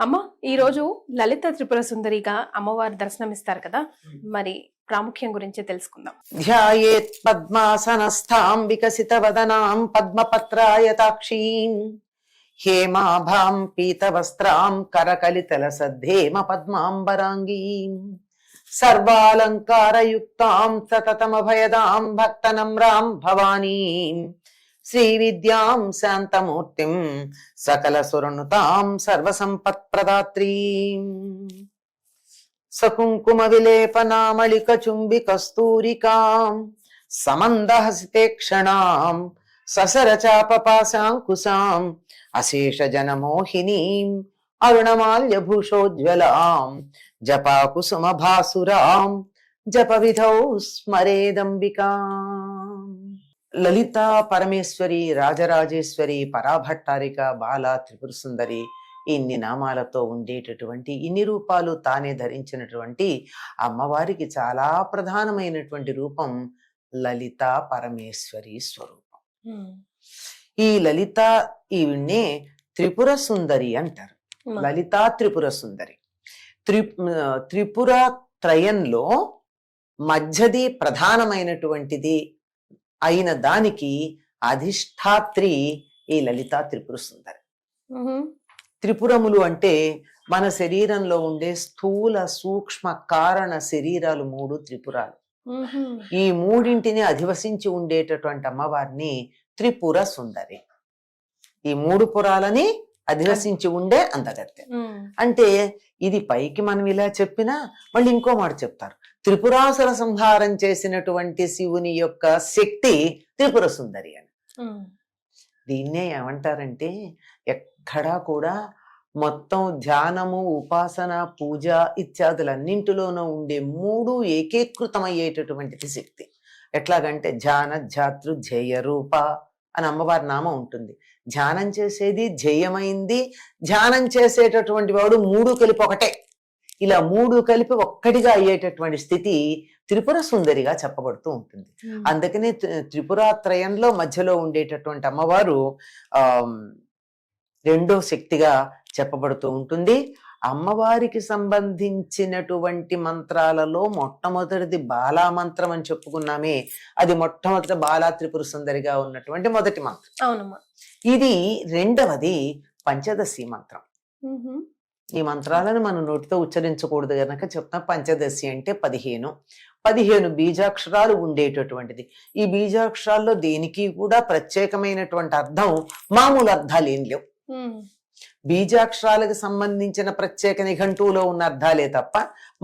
అమ్మ ఈ రోజు లలిత త్రిపుర సుందరిగా అమ్మవారి దర్శనమిస్తారు కదా? మరి ప్రాముఖ్యం గురించి తెలుసుకుందాం. ధ్యాయేత్ పద్మాసనస్థాం వికసిత వదనాం పద్మపత్రాయతాక్షీం హేమాభాం పీతవస్త్రాం కరకలితల సద్ధేమ పద్మాంబరాంగీం. సర్వాలంకారయుక్తాం సతతమభయదాం భక్తనమ్రాం భవానీం. శ్రీవిద్యాం శాంతమూర్తిం సకల సురనుతాం సర్వసంపత్ప్రదాత్రీం. సకుంకుమ విలేపనామళిక చుంబి కస్తూరికాం సమందహసితే క్షణాం ససర చాపపాశాంకుశాం అశేష జనమోహినీం అరుణమాల్యభూషోజ్వలాం భూషోజ్వలాం భాసురాం జప విధౌ స్మరేదంబికాం. లలిత పరమేశ్వరి రాజరాజేశ్వరి పరాభట్టారిక బాల త్రిపుర సుందరి ఇన్ని నామాలతో ఉండేటటువంటి ఇన్ని రూపాలు తానే ధరించినటువంటి అమ్మవారికి చాలా ప్రధానమైనటువంటి రూపం లలిత పరమేశ్వరి స్వరూపం. ఈ లలిత ఈవిడ్నే త్రిపుర సుందరి అంటారు లలితా త్రిపుర సుందరి త్రి త్రిపుర త్రయంలో మధ్యది ప్రధానమైనటువంటిది అయిన దానికి అధిష్టాత్రి ఈ లలితా త్రిపుర సుందరి. త్రిపురములు అంటే మన శరీరంలో ఉండే స్థూల సూక్ష్మ కారణ శరీరాలు మూడు త్రిపురాలు. ఈ మూడింటిని అధివసించి ఉండేటటువంటి అమ్మవారిని త్రిపుర సుందరి. ఈ మూడు పురాలని అధివసించి ఉండే అందగత్తె అంటే ఇది పైకి మనం ఇలా చెప్పినా మళ్ళీ ఇంకో మాట చెప్తారు. త్రిపురాసుర సంహారం చేసినటువంటి శివుని యొక్క శక్తి త్రిపుర సుందరి అని. దీన్నే ఏమంటారంటే ఎక్కడా కూడా మొత్తం ధ్యానము ఉపాసన పూజ ఇత్యాదులన్నింటిలోనూ ఉండే మూడు ఏకీకృతమయ్యేటటువంటిది శక్తి. ఎట్లాగంటే ధ్యాన ధ్యాతృ ధ్యేయ రూప అని అమ్మవారి నామం ఉంటుంది. ధ్యానం చేసేది ధ్యేయమైంది. ధ్యానం చేసేటటువంటి వాడు మూడు కలిపి ఒకటే. ఇలా మూడు కలిపి ఒక్కటిగా అయ్యేటటువంటి స్థితి త్రిపుర సుందరిగా చెప్పబడుతూ ఉంటుంది. అందుకనే త్రి- త్రిపురాత్రయంలో మధ్యలో ఉండేటటువంటి అమ్మవారు ఆ రెండో శక్తిగా చెప్పబడుతూ ఉంటుంది. అమ్మవారికి సంబంధించినటువంటి మంత్రాలలో మొట్టమొదటిది బాలా మంత్రం అని చెప్పుకున్నామే. అది మొట్టమొదటి బాలా త్రిపుర సుందరిగా ఉన్నటువంటి మొదటి మంత్రం. అవునమ్మా. ఇది రెండవది పంచదశి మంత్రం. ఈ మంత్రాలను మనం నోటితో ఉచ్చరించకూడదు గనక చెప్తాం. పంచదశి అంటే పదిహేను. పదిహేను బీజాక్షరాలు ఉండేటటువంటిది. ఈ బీజాక్షరాల్లో దేనికి కూడా ప్రత్యేకమైనటువంటి అర్థం మామూలు అర్థాలు ఏం లేవు బీజాక్షరాలకు సంబంధించిన ప్రత్యేక నిఘంటువులో ఉన్న అర్థాలే తప్ప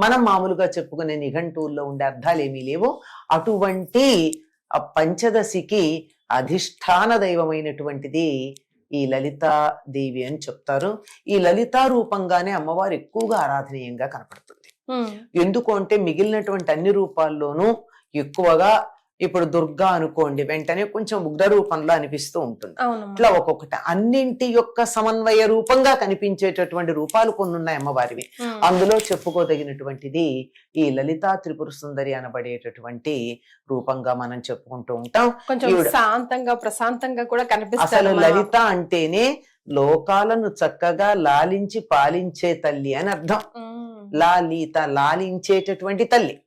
మనం మామూలుగా చెప్పుకునే నిఘంటువుల్లో ఉండే అర్థాలు ఏమీ లేవు. అటువంటి పంచదశికి అధిష్టాన దైవమైనటువంటిది ఈ లలితా దేవి అని చెప్తారు. ఈ లలితా రూపంగానే అమ్మవారు ఎక్కువగా ఆరాధనీయంగా కనపడుతుంది. ఎందుకు అంటే మిగిలినటువంటి అన్ని రూపాల్లోనూ ఎక్కువగా ఇప్పుడు దుర్గా అనుకోండి వెంటనే కొంచెం ఉగ్ర రూపంలో అనిపిస్తూ ఉంటుంది. ఇట్లా ఒక్కొక్కటి. అన్నింటి యొక్క సమన్వయ రూపంగా కనిపించేటటువంటి రూపాలు కొన్ని ఉన్నాయి అమ్మవారివి. అందులో చెప్పుకోదగినటువంటిది ఈ లలితా త్రిపుర సుందరి అనబడేటటువంటి రూపంగా మనం చెప్పుకుంటూ ఉంటాం. కొంచెం శాంతంగా ప్రశాంతంగా కూడా అసలు కనిపిస్తారు లలిత అంటేనే లోకాలను చక్కగా లాలించి పాలించే తల్లి అని అర్థం. లాలిత లాలించేటటువంటి తల్లి.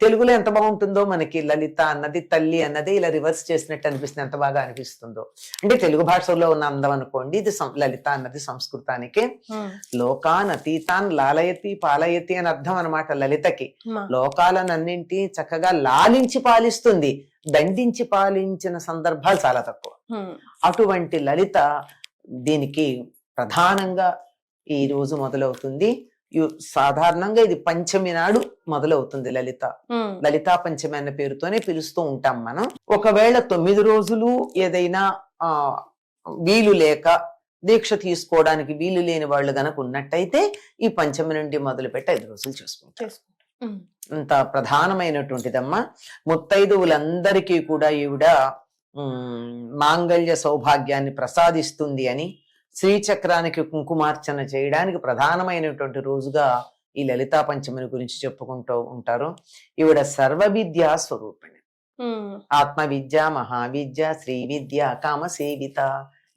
తెలుగులో ఎంత బాగుంటుందో మనకి లలిత అన్నది తల్లి అన్నది ఇలా రివర్స్ చేసినట్టు అనిపిస్తుంది ఎంత బాగా అనిపిస్తుందో. అంటే తెలుగు భాషలో ఉన్న అందం అనుకోండి ఇది లలిత అన్నది సంస్కృతానికి. లోకాన్ అతీతాన్ లాలయతి పాలయతి అని అర్థం అనమాట లలితకి. లోకాలనన్నింటి చక్కగా లాలించి పాలిస్తుంది దండించి పాలించిన సందర్భాలు చాలా తక్కువ. అటువంటి లలిత దీనికి ప్రధానంగా ఈ రోజు మొదలవుతుంది. సాధారణంగా ఇది పంచమి నాడు మొదలవుతుంది లలిత. లలితా పంచమి అన్న పేరుతోనే పిలుస్తూ ఉంటాం మనం. ఒకవేళ తొమ్మిది రోజులు ఏదైనా ఆ వీలు లేక దీక్ష తీసుకోవడానికి వీలు లేని వాళ్ళు గనక ఉన్నట్టయితే ఈ పంచమి నుండి మొదలుపెట్టి ఐదు రోజులు చేసుకుంటారు ఇంత ప్రధానమైనటువంటిదమ్మా. ముత్తైదువులందరికీ కూడా ఈవిడ మాంగళ్య సౌభాగ్యాన్ని ప్రసాదిస్తుంది అని శ్రీచక్రానికి కుంకుమార్చన చేయడానికి ప్రధానమైనటువంటి రోజుగా ఈ లలితా పంచమిని గురించి చెప్పుకుంటూ ఉంటారు. ఈవిడ సర్వ విద్యా స్వరూపిణి. ఆత్మ విద్య మహావిద్య శ్రీ విద్య కామ సేవిత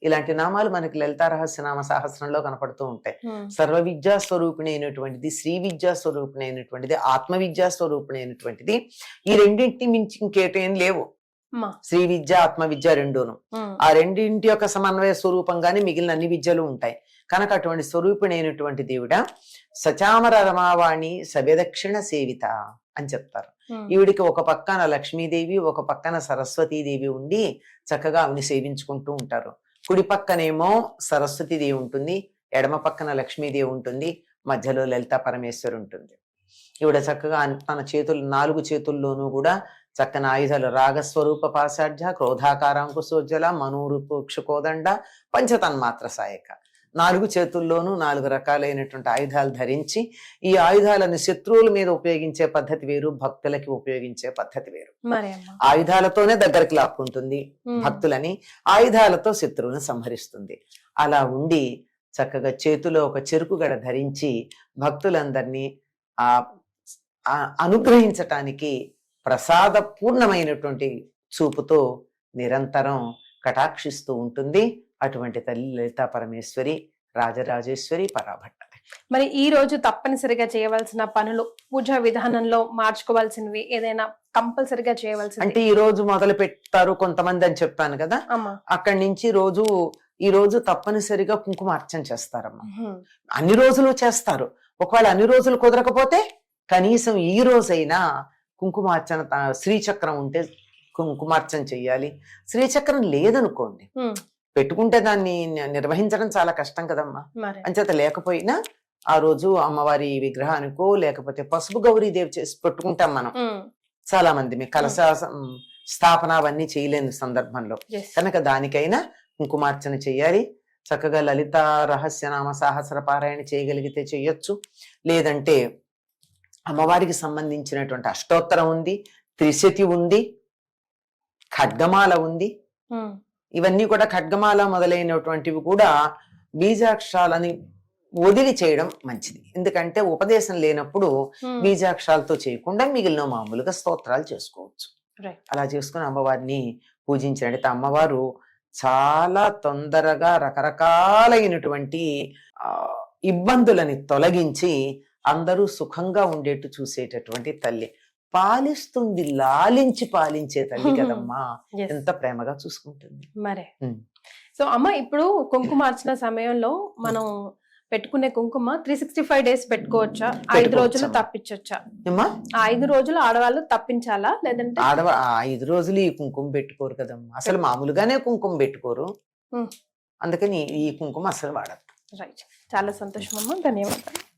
ఇలాంటి నామాలు మనకి లలితా రహస్యనామ సహస్రంలో కనపడుతూ ఉంటాయి. సర్వ విద్యా స్వరూపిణి అయినటువంటిది శ్రీ విద్యా స్వరూపిణి అయినటువంటిది ఆత్మ విద్యా స్వరూపిణి అయినటువంటిది ఈ రెండింటిని మించి ఇంకేటేం లేవు. శ్రీ విద్య ఆత్మ విద్య రెండును. ఆ. రెండింటి యొక్క సమన్వయ స్వరూపంగానే మిగిలిన అన్ని విద్యలు ఉంటాయి. కనుక అటువంటి స్వరూపిణి అయినటువంటి దేవుడ సచామర రమావాణి సవ్యదక్షిణ సేవిత అని చెప్తారు. ఈవిడికి ఒక పక్కన లక్ష్మీదేవి ఒక పక్కన సరస్వతీదేవి ఉండి చక్కగా ఆవిని సేవించుకుంటూ ఉంటారు. కుడి పక్కనేమో సరస్వతీదేవి ఉంటుంది ఎడమ పక్కన లక్ష్మీదేవి ఉంటుంది మధ్యలో లలితా పరమేశ్వరి ఉంటుంది. ఈవిడ చక్కగా తన చేతులు నాలుగు చేతుల్లోనూ కూడా చక్కని ఆయుధాలు రాగస్వరూప పాశాఢ్య క్రోధాకారాంకుశోజ్వల మనూరూపు క్షుకోదండ పంచతన్మాత్ర సాయక. నాలుగు చేతుల్లోనూ నాలుగు రకాలైనటువంటి ఆయుధాలు ధరించి ఈ ఆయుధాలను శత్రువుల మీద ఉపయోగించే పద్ధతి వేరు భక్తులకి ఉపయోగించే పద్ధతి వేరు. ఆయుధాలతోనే దగ్గరికి లాక్కుంటుంది భక్తులని ఆయుధాలతో శత్రువులను సంహరిస్తుంది. అలా ఉండి చక్కగా చేతిలో ఒక చెరుకు గడ ధరించి భక్తులందరినీ ఆ అనుగ్రహించటానికి ప్రసాద పూర్ణమైనటువంటి చూపుతో నిరంతరం కటాక్షిస్తూ ఉంటుంది. అటువంటి తల్లి లలితా పరమేశ్వరి రాజరాజేశ్వరి పరాభట్ట మరి ఈ రోజు తప్పనిసరిగా చేయవలసిన పనులు పూజా విధానంలో మార్చుకోవాల్సినవి ఏదైనా కంపల్సరిగా చేయవలసింది? అంటే ఈ రోజు మొదలు పెడతారు కొంతమంది అని చెప్పాను కదా? అమ్మా. అక్కడి నుంచి రోజు ఈ రోజు తప్పనిసరిగా కుంకుమార్చన చేస్తారమ్మా. ఉమ్, అన్ని రోజులు చేస్తారు. ఒకవేళ అన్ని రోజులు కుదరకపోతే కనీసం ఈ రోజైనా కుంకుమార్చన శ్రీచక్రం ఉంటే కుంకుమార్చన చెయ్యాలి. శ్రీచక్రం లేదనుకోండి పెట్టుకుంటే దాన్ని నిర్వహించడం చాలా కష్టం కదమ్మా. అంచేత లేకపోయినా ఆ రోజు అమ్మవారి విగ్రహానికో లేకపోతే పసుపు గౌరీదేవి చేసి పెట్టుకుంటాం మనం. చాలా మంది మీ కలశ స్థాపన అవన్నీ చేయలేని సందర్భంలో. కనుక దానికైనా కుంకుమార్చన చెయ్యాలి. చక్కగా లలిత రహస్యనామ సహస్ర పారాయణ చేయగలిగితే చెయ్యొచ్చు. లేదంటే అమ్మవారికి సంబంధించినటువంటి అష్టోత్తరం ఉంది త్రిశతి ఉంది ఖడ్గమాల ఉంది. ఇవన్నీ కూడా ఖడ్గమాల మొదలైనటువంటివి కూడా బీజాక్షరాలని వదిలి చేయడం మంచిది. ఎందుకంటే ఉపదేశం లేనప్పుడు బీజాక్షరాలతో చేయకుండా మిగిలిన మామూలుగా స్తోత్రాలు చేసుకోవచ్చు. అలా చేసుకుని అమ్మవారిని పూజించినట్టయితే అమ్మవారు చాలా తొందరగా రకరకాలైనటువంటి ఆ, ఇబ్బందులని తొలగించి అందరూ సుఖంగా ఉండేట్టు చూసేటటువంటి తల్లి. పాలిస్తుంది లాలించి పాలించే తల్లి కదమ్మా. ఎంత ప్రేమగా చూసుకుంటుంది. మరే. సో అమ్మ ఇప్పుడు కుంకుమార్చన సమయంలో మనం పెట్టుకునే కుంకుమ త్రీ సిక్స్టీ ఫైవ్ డేస్ పెట్టుకోవచ్చా? ఐదు రోజులు. తప్పించొచ్చా? ఐదు రోజులు ఆడవాళ్ళు తప్పించాలా? లేదంటే ఆడవ ఐదు రోజులు ఈ కుంకుమ పెట్టుకోరు కదమ్మా. అసలు మామూలుగానే కుంకుమ పెట్టుకోరు. అందుకని ఈ కుంకుమ అసలు వాడదు రైట్ చాలా సంతోషం అమ్మ. ధన్యవాదాలు.